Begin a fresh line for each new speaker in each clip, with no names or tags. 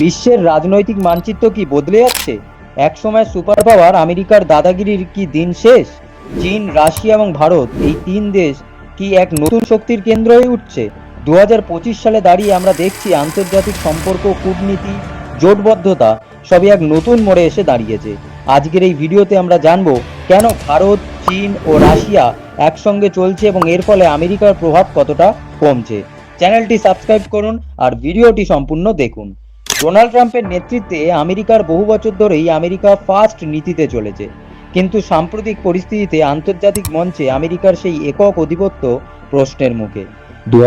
বিশ্বের রাজনৈতিক মানচিত্র কি বদলে যাচ্ছে? একসময় সুপার পাওয়ার আমেরিকার দাদাগিরির কি দিন শেষ? চীন, রাশিয়া এবং ভারত, এই তিন দেশ কি এক নতুন শক্তির কেন্দ্র হয়ে উঠছে? দু হাজার পঁচিশ সালে দাঁড়িয়ে আমরা দেখছি আন্তর্জাতিক সম্পর্ক, কূটনীতি, জোটবদ্ধতা সবই এক নতুন মোড়ে এসে দাঁড়িয়েছে। আজকের এই ভিডিওতে আমরা জানব কেন ভারত, চীন ও রাশিয়া একসঙ্গে চলছে এবং এর ফলে আমেরিকার প্রভাব কতটা কমছে। চ্যানেলটি সাবস্ক্রাইব করুন আর ভিডিওটি সম্পূর্ণ দেখুন। ডোনাল্ড ট্রাম্পের নেতৃত্বে আমেরিকার বহু বছর ধরেই আমেরিকা ফার্স্ট নীতিতে চলেছে। কিন্তু সাম্প্রতিক পরিস্থিতিতে আন্তর্জাতিক মঞ্চে আমেরিকার সেই একক অধিপত্য প্রশ্নের মুখে। দু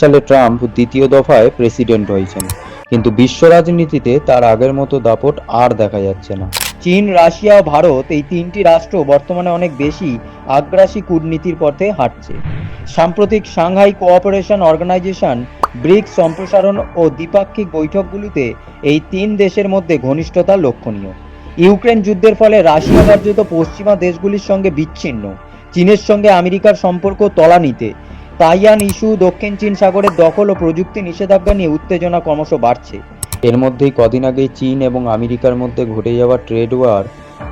সালে ট্রাম্প দ্বিতীয় দফায় প্রেসিডেন্ট হয়েছেন। কিন্তু বিশ্ব রাজনীতিতে তার আগের মতো দাপট আর দেখা যাচ্ছে না। চীন রাশিয়া ও ভারত এই তিনটি রাষ্ট্র বর্তমানে অনেক বেশি আগ্রাসী কূটনীতির পথে হাঁটছে। সাম্প্রতিক সাংহাই কোঅপারেশন অর্গানাইজেশন ব্রিক্স সম্প্রসারণ ও দ্বিপাক্ষিক বৈঠকগুলিতে এই তিন দেশের মধ্যে ঘনিষ্ঠতা লক্ষণীয়। ইউক্রেন যুদ্ধের ফলে রাশিয়া কার্যত পশ্চিমা দেশগুলির সঙ্গে বিচ্ছিন্ন। চীনের সঙ্গে আমেরিকার সম্পর্ক তলানিতে। তাইয়ান ইস্যু, দক্ষিণ চীন সাগরের দখল ও প্রযুক্তি নিষেধাজ্ঞা নিয়ে উত্তেজনা ক্রমশ বাড়ছে। এর মধ্যেই কদিন আগে চীন এবং আমেরিকার মধ্যে ঘটে যাওয়া ট্রেড ওয়ার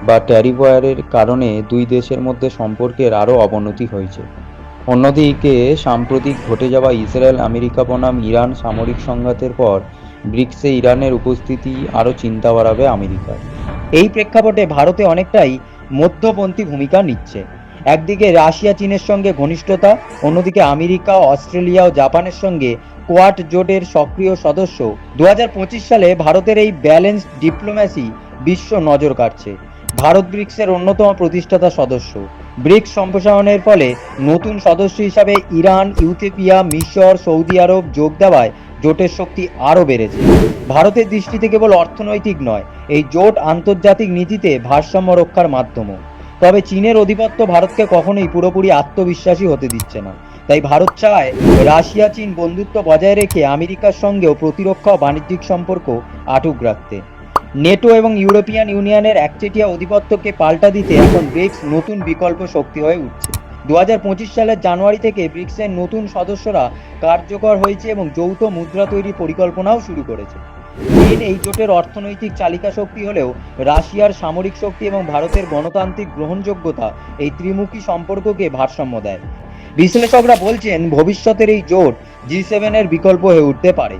বা ট্যারিফ ওয়ারের কারণে দুই দেশের মধ্যে সম্পর্কের আরও অবনতি হয়েছে। অন্যদিকে, সাম্প্রতিক ঘটে যাওয়া ইসরায়েল, আমেরিকা বনাম, ইরান সামরিক সংঘাতের পর ব্রিক্সে ইরানের উপস্থিতি আরও চিন্তা বাড়াবে আমেরিকার এই প্রেক্ষাপটে ভারতে অনেকটাই মধ্যপন্থী ভূমিকা নিচ্ছে। একদিকে রাশিয়া, চীনের সঙ্গে ঘনিষ্ঠতা, অন্যদিকে আমেরিকা, অস্ট্রেলিয়া ও জাপানের সঙ্গে কোয়াড জোটের সক্রিয় সদস্য। দু হাজার পঁচিশ সালে ভারতের এই ব্যালেন্স ডিপ্লোম্যাসি বিশ্ব নজর কাটছে ভারত ব্রিক্সের অন্যতম প্রতিষ্ঠাতা সদস্য। ব্রিক্স সম্প্রসারণের ফলে নতুন সদস্য হিসাবে ইরান, ইউথেপিয়া, মিশর, সৌদি আরব যোগ দেওয়ায় জোটের শক্তি আরও বেড়েছে। ভারতের দৃষ্টিতে কেবল অর্থনৈতিক নয়, এই জোট আন্তর্জাতিক নীতিতে ভারসাম্য রক্ষার মাধ্যমও। তবে চীনের অধিপত্য ভারতকে কখনোই পুরোপুরি আত্মবিশ্বাসী হতে দিচ্ছে না। তাই ভারত চায় রাশিয়া চীন বন্ধুত্ব বজায় রেখে আমেরিকার সঙ্গেও প্রতিরক্ষা বাণিজ্যিক সম্পর্ক আটক রাখতে। নেটো এবং ইউরোপিয়ান ইউনিয়নের একচেটিয়া অধিপত্যকে পাল্টা দিতে এখন ব্রিক্স নতুন বিকল্প শক্তি হয়ে উঠছে। দু হাজার পঁচিশ সালের জানুয়ারি থেকে ব্রিক্সের নতুন সদস্যরা কার্যকর হয়েছে এবং যৌথ মুদ্রা তৈরির পরিকল্পনাও শুরু করেছে। চীন এই জোটের অর্থনৈতিক চালিকা শক্তি হলেও রাশিয়ার সামরিক শক্তি এবং ভারতের গণতান্ত্রিক গ্রহণযোগ্যতা এই ত্রিমুখী সম্পর্ককে ভারসাম্য দেয়। বিশ্লেষকরা বলছেন, ভবিষ্যতের এই জোট জি সেভেনের বিকল্প হয়ে উঠতে পারে।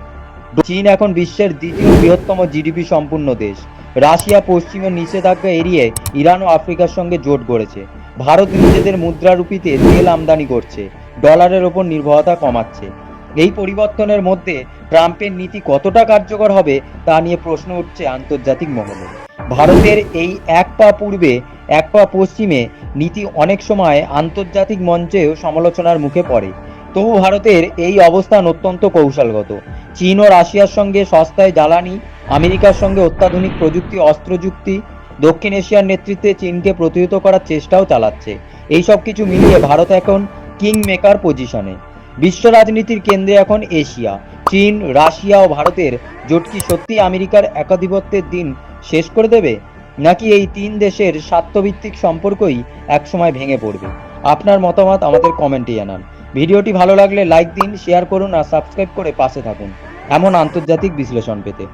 চীন এখন বিশ্বের দ্বিতীয় বৃহত্তম জিডিপি সম্পূর্ণ দেশ। রাশিয়া পশ্চিমের নিষেধাজ্ঞা এড়িয়ে ইরান ও আফ্রিকার সঙ্গে জোট গড়েছে। ভারত নিজেদের মুদ্রারূপীতে তেল আমদানি করছে। ডলারের ওপর নির্ভরতা কমাচ্ছে। এই পরিবর্তনের মধ্যে ট্রাম্পের নীতি কতটা কার্যকর হবে, তা নিয়ে প্রশ্ন উঠছে আন্তর্জাতিক মহলে। ভারতের এই এক পা পূর্বে, এক পা পশ্চিমে নীতি অনেক সময় আন্তর্জাতিক মঞ্চেও সমালোচনার মুখে পড়ে। তবু ভারতের এই অবস্থান অত্যন্ত কৌশলগত। চীন ও রাশিয়ার সঙ্গে সস্তায় জ্বালানি, আমেরিকার সঙ্গে অত্যাধুনিক প্রযুক্তি অস্ত্র যুক্তি দক্ষিণ এশিয়ার নেতৃত্বে চীনকে প্রতিহত করার চেষ্টাও চালাচ্ছে। এই সব কিছু মিলিয়ে ভারত এখন কিং মেকার পজিশনে। বিশ্ব রাজনীতির কেন্দ্রে এখন এশিয়া। চীন, রাশিয়া ও ভারতের জোট কি সত্যি আমেরিকার একাধিপত্যের দিন শেষ করে দেবে? নাকি এই তিন দেশের স্বার্থভিত্তিক সম্পর্কই একসময় ভেঙে পড়বে? আপনার মতামত আমাদের কমেন্টে জানান। ভিডিওটি ভালো লাগলে লাইক দিন শেয়ার করুন আর সাবস্ক্রাইব করে পাশে থাকুন। এমন আন্তর্জাতিক বিশ্লেষণ পেতে।